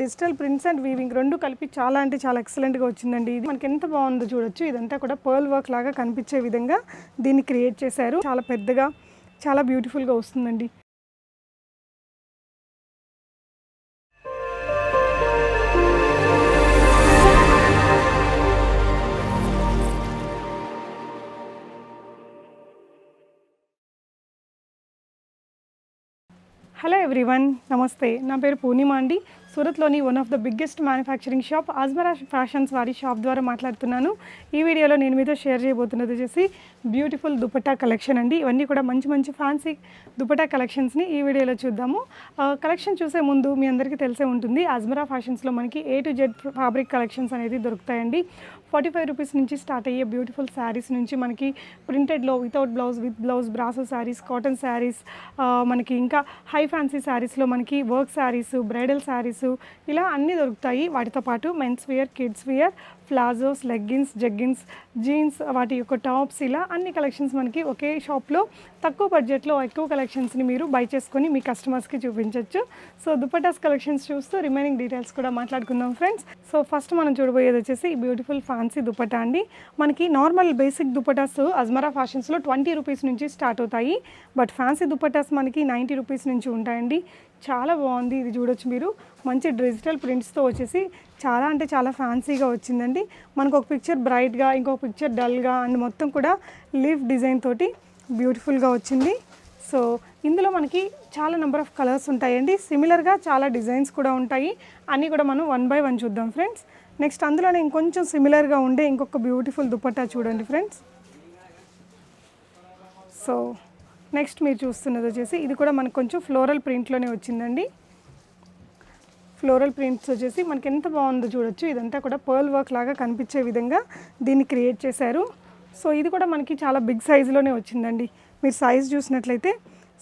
Digital prints and weaving రెండు కలిపి చాలా అంటే చాలా ఎక్సలెంట్గా వచ్చిందండి. ఇది మనకి ఎంత బాగుందో చూడొచ్చు. ఇదంతా కూడా పర్ల్ వర్క్ లాగా కనిపించే విధంగా దీన్ని క్రియేట్ చేశారు. చాలా పెద్దగా చాలా బ్యూటిఫుల్గా వస్తుందండి. హలో ఎవ్రీవన్ నమస్తే. నా పేరు పూర్ణిమ అండి. సూరత్లోని one of the biggest manufacturing shop Ajmera Fashions వారి షాప్ ద్వారా మాట్లాడుతున్నాను. ఈ వీడియోలో నేను మీతో షేర్ చేయబోతున్నది వచ్చేసి బ్యూటిఫుల్ దుపట్టా కలెక్షన్ అండి. ఇవన్నీ కూడా మంచి మంచి ఫ్యాన్సీ దుపట్టా కలెక్షన్స్ని ఈ వీడియోలో చూద్దాము. కలెక్షన్ చూసే ముందు మీ అందరికీ తెలిసే ఉంటుంది ఆజ్మరా ఫ్యాషన్స్లో మనకి A to Z fabric collections అనేది దొరుకుతాయండి. ఫార్టీ ఫైవ్ రూపీస్ నుంచి స్టార్ట్ అయ్యే బ్యూటిఫుల్ శారీస్ నుంచి మనకి ప్రింటెడ్లో without blouse with blouse brasso saris cotton saris మనకి ఇంకా హై ఫ్యాన్సీ శారీస్లో మనకి వర్క్ శారీస్ బ్రైడల్ శారీస్ ఇలా అన్నీ దొరుకుతాయి. వాటితో పాటు men's wear kids wear palazzos leggings jeggings jeans వాటి యొక్క టాప్స్ ఇలా అన్ని కలెక్షన్స్ మనకి ఒకే షాప్లో తక్కువ బడ్జెట్లో ఎక్కువ కలెక్షన్స్ని మీరు బై చేసుకొని మీ కస్టమర్స్కి చూపించవచ్చు సో దుపటాస్ కలెక్షన్స్ చూస్తూ రిమైనింగ్ డీటెయిల్స్ కూడా మాట్లాడుకుందాం ఫ్రెండ్స్. సో ఫస్ట్ మనం చూడబోయేది వచ్చేసి బ్యూటిఫుల్ ఫ్యాన్సీ దుపటా అండి. మనకి నార్మల్ బేసిక్ దుపటాస్ అజ్మరా ఫ్యాషన్స్లో ట్వంటీ రూపీస్ నుంచి స్టార్ట్ అవుతాయి. బట్ ఫ్యాన్సీ దుపటాస్ మనకి నైంటీ రూపీస్ నుంచి ఉంటాయండి. చాలా బాగుంది ఇది చూడొచ్చు మీరు. మంచి డిజిటల్ ప్రింట్స్తో వచ్చేసి చాలా అంటే చాలా ఫ్యాన్సీగా వచ్చిందండి. మనకు ఒక పిక్చర్ బ్రైట్గా ఇంకొక పిక్చర్ డల్గా అండ్ మొత్తం కూడా లీఫ్ డిజైన్ తోటి బ్యూటిఫుల్గా వచ్చింది. సో ఇందులో మనకి చాలా నెంబర్ ఆఫ్ కలర్స్ ఉంటాయండి. సిమిలర్గా చాలా డిజైన్స్ కూడా ఉంటాయి. అన్నీ కూడా మనం వన్ బై వన్ చూద్దాం ఫ్రెండ్స్ నెక్స్ట్ అందులోనే ఇంకొంచెం సిమిలర్గా ఉండే ఇంకొక బ్యూటిఫుల్ దుపట్టా చూడండి ఫ్రెండ్స్ సో నెక్స్ట్ మీరు చూస్తున్నది వచ్చేసి ఇది కూడా మనకు కొంచెం ఫ్లోరల్ ప్రింట్లోనే వచ్చిందండి. ఫ్లోరల్ ప్రింట్స్ వచ్చేసి మనకి ఎంత బాగుందో చూడొచ్చు. ఇదంతా కూడా పర్ల్ వర్క్ లాగా కనిపించే విధంగా దీన్ని క్రియేట్ చేశారు. సో ఇది కూడా మనకి చాలా బిగ్ సైజులోనే వచ్చిందండి. మీరు సైజ్ చూసినట్లయితే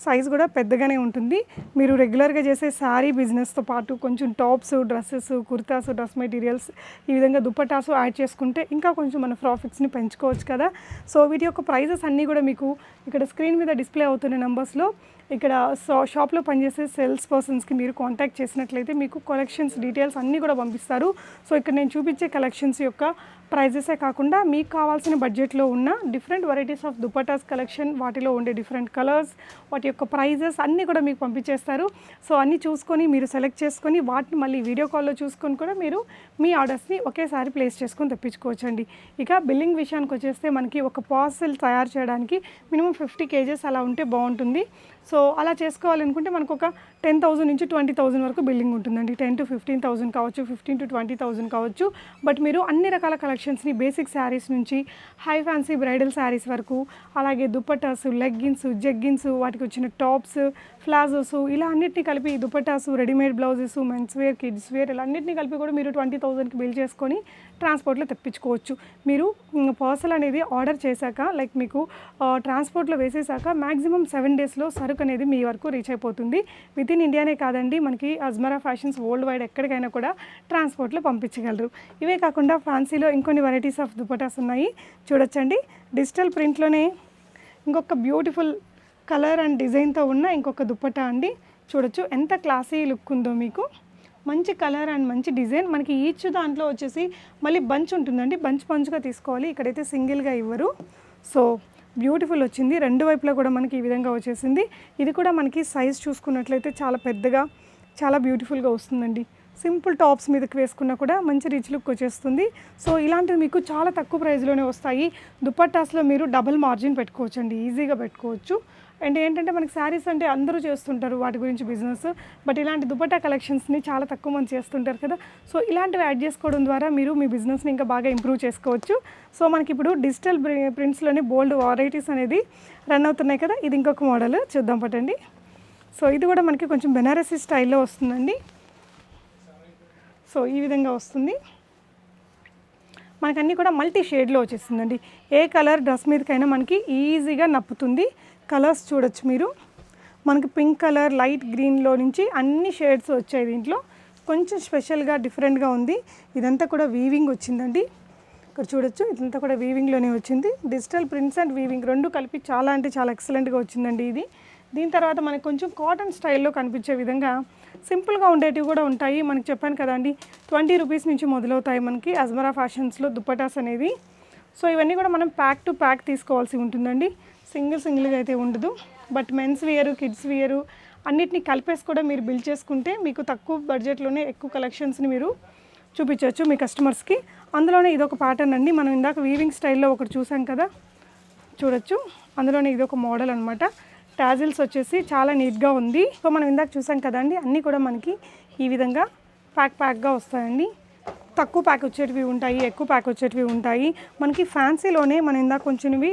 సైజ్ కూడా పెద్దగానే ఉంటుంది. మీరు రెగ్యులర్గా చేసే శారీ బిజినెస్తో పాటు కొంచెం tops dresses kurtas dress materials ఈ విధంగా దుప్పటాసు యాడ్ చేసుకుంటే ఇంకా కొంచెం మన ప్రాఫిట్స్ని పెంచుకోవచ్చు కదా. సో వీటి యొక్క ప్రైజెస్ అన్నీ కూడా మీకు ఇక్కడ స్క్రీన్ మీద డిస్ప్లే అవుతున్న నెంబర్స్లో ఇక్కడ సో షాప్లో పనిచేసే సేల్స్ పర్సన్స్కి మీరు కాంటాక్ట్ చేసినట్లయితే మీకు కలెక్షన్స్ డీటెయిల్స్ అన్నీ కూడా పంపిస్తారు. సో ఇక్కడ నేను చూపించే కలెక్షన్స్ యొక్క ప్రైజెసే కాకుండా మీకు కావాల్సిన బడ్జెట్లో ఉన్న different varieties of dupattas collection వాటిలో ఉండే డిఫరెంట్ కలర్స్ వాటి యొక్క ప్రైజెస్ అన్నీ కూడా మీకు పంపించేస్తారు. సో అన్నీ చూసుకొని మీరు సెలెక్ట్ చేసుకొని వాటిని మళ్ళీ వీడియో కాల్లో చూసుకొని కూడా మీరు మీ ఆర్డర్స్ని ఒకేసారి ప్లేస్ చేసుకొని తెప్పించుకోవచ్చండి. ఇక బిల్లింగ్ విషయానికి వచ్చేస్తే మనకి ఒక పార్సెల్ తయారు చేయడానికి మినిమం ఫిఫ్టీ కేజెస్ అలా ఉంటే బాగుంటుంది. సో సో అలా చేసుకోవాలనుకుంటే మనకు ఒక టెన్ థౌసండ్ నుంచి ట్వంటీ థౌసండ్ వరకు బిల్డింగ్ ఉంటుందండి. టెన్ టు ఫిఫ్టీన్ థౌసండ్ కావచ్చు ఫిఫ్టీన్ టు ట్వంటీ థౌసండ్ కావచ్చు. బట్ మీరు అన్ని రకాల కలెక్షన్స్ని బేసిక్ శారీస్ నుంచి హై ఫ్యాన్సీ బ్రైడల్ శారీస్ వరకు అలాగే దుప్పటాస్ లెగ్గిన్స్ జగ్గిన్స్ వాటికి వచ్చిన టాప్స్ ప్లాజోస్ ఇలా అన్నిటిని కలిపి dupattas readymade blouses men's wear kids wear ఇలా అన్నిటిని కలిపి కూడా మీరు ట్వంటీ థౌసండ్కి బిల్ చేసుకొని ట్రాన్స్పోర్ట్లో తెప్పించుకోవచ్చు. మీరు పార్సల్ అనేది ఆర్డర్ చేశాక లైక్ మీకు ట్రాన్స్పోర్ట్లో వేసేసాక మ్యాక్సిమం సెవెన్ డేస్లో సరుకు అనేది మీ వరకు రీచ్ అయిపోతుంది. విత్ ఇన్ ఇండియానే కాదండి మనకి అజ్మరా ఫ్యాషన్స్ వరల్డ్ వైడ్ ఎక్కడికైనా కూడా ట్రాన్స్పోర్ట్లో పంపించగలరు. ఇవే కాకుండా ఫ్యాన్సీలో ఇంకొన్ని వెరైటీస్ ఆఫ్ దుపటాస్ ఉన్నాయి. చూడొచ్చండి. డిజిటల్ ప్రింట్లోనే ఇంకొక బ్యూటిఫుల్ కలర్ అండ్ డిజైన్తో ఉన్న ఇంకొక దుప్పటా అండి. చూడొచ్చు ఎంత క్లాసీ లుక్ ఉందో మీకు. మంచి కలర్ అండ్ మంచి డిజైన్ మనకి ఈచ్ దాంట్లో వచ్చేసి మళ్ళీ బంచ్ ఉంటుందండి. బంచ్ బంచ్గా తీసుకోవాలి. ఇక్కడైతే సింగిల్గా ఇవ్వరు. సో బ్యూటిఫుల్ వచ్చింది. రెండు వైపులా కూడా మనకి ఈ విధంగా వచ్చేసింది. ఇది కూడా మనకి సైజ్ చూసుకున్నట్లయితే చాలా పెద్దగా చాలా బ్యూటిఫుల్గా వస్తుందండి. సింపుల్ టాప్స్ మీదకి వేసుకున్నా కూడా మంచి రిచ్ లుక్ వచ్చేస్తుంది. సో ఇలాంటివి మీకు చాలా తక్కువ ప్రైస్లోనే వస్తాయి. దుపట్టాస్లో మీరు డబుల్ మార్జిన్ పెట్టుకోవచ్చు అండి ఈజీగా పెట్టుకోవచ్చు. అండ్ ఏంటంటే మనకి శారీస్ అంటే అందరూ చేస్తుంటారు వాటి గురించి బిజినెస్. బట్ ఇలాంటి దుపట్టా కలెక్షన్స్ని చాలా తక్కువ మంది చేస్తుంటారు కదా. సో ఇలాంటివి యాడ్ చేసుకోవడం ద్వారా మీరు మీ బిజినెస్ని ఇంకా బాగా ఇంప్రూవ్ చేసుకోవచ్చు. సో మనకి ఇప్పుడు డిజిటల్ ప్రింట్స్లోనే బోల్డ్ వెరైటీస్ అనేది రన్ అవుతున్నాయి కదా. ఇది ఇంకొక మోడల్. చూద్దాం పట్టండి సో ఇది కూడా మనకి కొంచెం బెనారసీ స్టైల్లో వస్తుందండి. సో ఈ విధంగా వస్తుంది. మనకన్నీ కూడా మల్టీ షేడ్లో వచ్చేస్తుందండి. ఏ కలర్ డ్రెస్ మీదకైనా మనకి ఈజీగా నప్పుతుంది. కలర్స్ చూడొచ్చు మీరు. మనకి పింక్ కలర్ లైట్ గ్రీన్లో నుంచి అన్ని షేడ్స్ వచ్చాయి దీంట్లో. కొంచెం స్పెషల్గా డిఫరెంట్గా ఉంది. ఇదంతా కూడా వీవింగ్ వచ్చిందండి. ఇక్కడ చూడొచ్చు ఇదంతా కూడా వీవింగ్లోనే వచ్చింది. డిజిటల్ ప్రింట్స్ అండ్ వీవింగ్ రెండు కలిపి చాలా అంటే చాలా ఎక్సలెంట్గా వచ్చిందండి ఇది. దీని తర్వాత మనకు కొంచెం కాటన్ స్టైల్లో కనిపించే విధంగా సింపుల్గా ఉండేటివి కూడా ఉంటాయి. మనకి చెప్పాను కదండి ట్వంటీ రూపీస్ నుంచి మొదలవుతాయి మనకి అజ్మరా ఫ్యాషన్స్లో దుప్పటాస్ అనేది సో ఇవన్నీ కూడా మనం ప్యాక్ టు ప్యాక్ తీసుకోవాల్సి ఉంటుందండి. సింగిల్ సింగిల్గా అయితే ఉండదు. బట్ మెన్స్ వేరు కిడ్స్ వేరు అన్నిటిని కలిపేసి కూడా మీరు బిల్ చేసుకుంటే మీకు తక్కువ బడ్జెట్లోనే ఎక్కువ కలెక్షన్స్ని మీరు చూపించవచ్చు మీ కస్టమర్స్కి. అందులోనే ఇదొక ప్యాటర్న్ అండి. మనం ఇందాక వీవింగ్ స్టైల్లో ఒకటి చూసాం కదా చూడొచ్చు. అందులోనే ఇది ఒక మోడల్ అనమాట టాజిల్స్ వచ్చేసి చాలా నీట్గా ఉంది. సో మనం ఇందాక చూసాం కదండి అన్నీ కూడా మనకి ఈ విధంగా ప్యాక్ ప్యాక్గా వస్తాయండి. తక్కువ ప్యాక్ వచ్చేటివి ఉంటాయి ఎక్కువ ప్యాక్ వచ్చేటివి ఉంటాయి. మనకి ఫ్యాన్సీలోనే మనం ఇందాక కొంచెంవి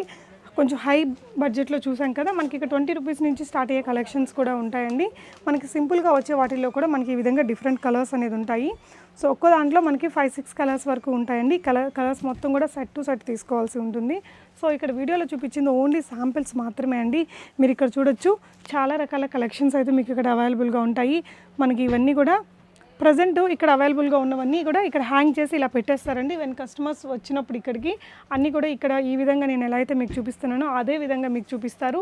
కొంచెం హై బడ్జెట్లో చూసాం కదా మనకి ఇక్కడ ట్వంటీ రూపీస్ నుంచి స్టార్ట్ అయ్యే కలెక్షన్స్ కూడా ఉంటాయండి. మనకి సింపుల్గా వచ్చే వాటిల్లో కూడా మనకి ఈ విధంగా డిఫరెంట్ కలర్స్ అనేది ఉంటాయి. సో ఒక్కో దాంట్లో మనకి ఫైవ్ సిక్స్ కలర్స్ వరకు ఉంటాయండి. కలర్ కలర్స్ మొత్తం కూడా సెట్ టు సెట్ తీసుకోవాల్సి ఉంటుంది. సో ఇక్కడ వీడియోలో చూపించింది ఓన్లీ శాంపిల్స్ మాత్రమే అండి. మీరు ఇక్కడ చూడొచ్చు. చాలా రకాల కలెక్షన్స్ అయితే మీకు ఇక్కడ అవైలబుల్గా ఉంటాయి. మనకి ఇవన్నీ కూడా ప్రజెంట్ ఇక్కడ అవైలబుల్గా ఉన్నవన్నీ కూడా ఇక్కడ హ్యాంగ్ చేసి ఇలా పెట్టేస్తారండి. వెన్ కస్టమర్స్ వచ్చినప్పుడు ఇక్కడికి అన్నీ కూడా ఇక్కడ ఈ విధంగా నేను ఎలా అయితే మీకు చూపిస్తున్నానో అదే విధంగా మీకు చూపిస్తారు.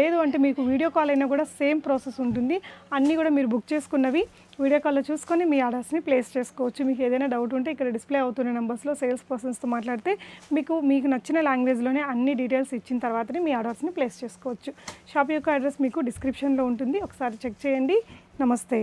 లేదు అంటే మీకు వీడియో కాల్ అయినా కూడా సేమ్ ప్రాసెస్ ఉంటుంది. అన్నీ కూడా మీరు బుక్ చేసుకున్నవి వీడియో కాల్లో చూసుకొని మీ ఆర్డర్స్ని ప్లేస్ చేసుకోవచ్చు. మీకు ఏదైనా డౌట్ ఉంటే ఇక్కడ డిస్ప్లే అవుతున్న నెంబర్స్లో సేల్స్ పర్సన్స్తో మాట్లాడితే మీకు మీకు నచ్చిన లాంగ్వేజ్లోనే అన్ని డీటెయిల్స్ ఇచ్చిన తర్వాతనే మీ ఆర్డర్స్ని ప్లేస్ చేసుకోవచ్చు. షాప్ యొక్క అడ్రస్ మీకు డిస్క్రిప్షన్లో ఉంటుంది. ఒకసారి చెక్ చేయండి. నమస్తే.